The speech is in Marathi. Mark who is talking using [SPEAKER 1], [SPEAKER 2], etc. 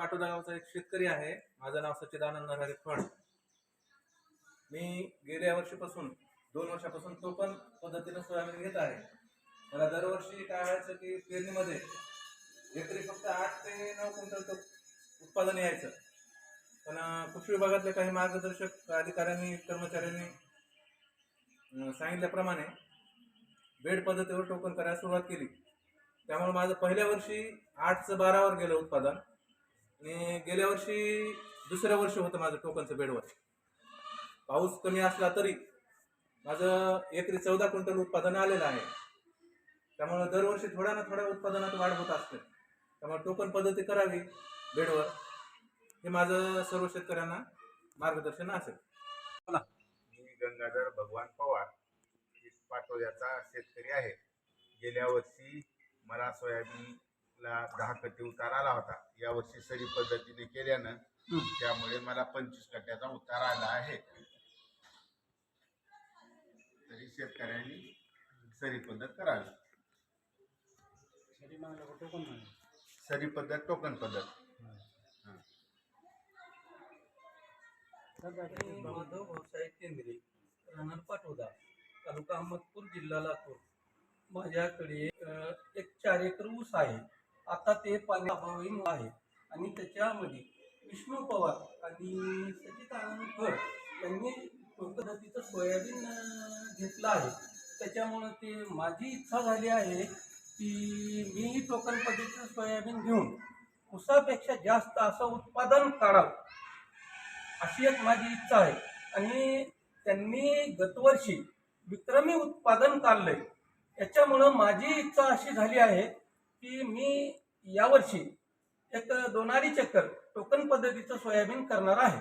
[SPEAKER 1] पाटोदा गावचा एक शेतकरी आहे. माझं नाव सच्चिदानंद नरहरी फड मी गेल्या वर्षीपासून दोन वर्षापासून टोकन पद्धतीनं सोयाबीन घेत आहे. मला दरवर्षी काय व्हायचं की पेरणीमध्ये एकरी फक्त आठ ते नऊ क्विंटल तो उत्पादन यायचं. पण कृषी विभागातल्या काही मार्गदर्शक अधिकाऱ्यांनी कर्मचाऱ्यांनी सांगितल्याप्रमाणे बेड पद्धतीवर टोकन करायला सुरुवात केली. त्यामुळे माझं पहिल्या वर्षी आठचं बारावर गेलं उत्पादन. आणि गेल्या वर्षी दुसऱ्या वर्षी होतं माझं टोकनचं बेडवर पाऊस कमी असला तरी माझं एकरी चौदा क्विंटल उत्पादन आलेलं आहे. त्यामुळं दरवर्षी थोड्या ना थोड्या उत्पादनात वाढ होत असते. त्यामुळे टोकन पद्धती करावी बेडवर हे माझं सर्व शेतकऱ्यांना मार्गदर्शन असेल.
[SPEAKER 2] मी गंगाधर भगवान पवार मी पाटोद्याचा शेतकरी आहे. गेल्या वर्षी मला सोयाबीन सोयाबीनला दहा कट्टे उतार आला होता. यावर्षी सरी पद्धतीने केल्यानं त्यामुळे मला पंचवीस कट्ट्याचा उतार आला आहे. तरी शेतकऱ्यांनी सरी पद्धत करावी. सरी पद्धत टोकन पद्धत.
[SPEAKER 3] मी माधव भाऊसाहेब केंद्रे राहणार पाटोदा तालुका अहमदपूर जिल्हा लातूर. माझ्याकडे एक चार एकर ऊस आहे. आता ते पाणी अभावी आहे. आणि त्याच्यामध्ये विष्णू पवार आणि सचित आनंद फड यांनी पद्धतीचं सोयाबीन घेतलं आहे. त्याच्यामुळं ते माझी इच्छा झाली आहे की मी टोकन पद्धतीचं सोयाबीन घेऊन उसापेक्षा जास्त असं उत्पादन काढावं. अशी एक माझी इच्छा आहे. आणि त्यांनी गतवर्षी विक्रमी उत्पादन काढलंय. त्याच्यामुळं माझी इच्छा अशी झाली आहे की मी यावर्षी एक दोनारी चक्कर टोकन पद्धतीचं सोयाबीन करणार आहे.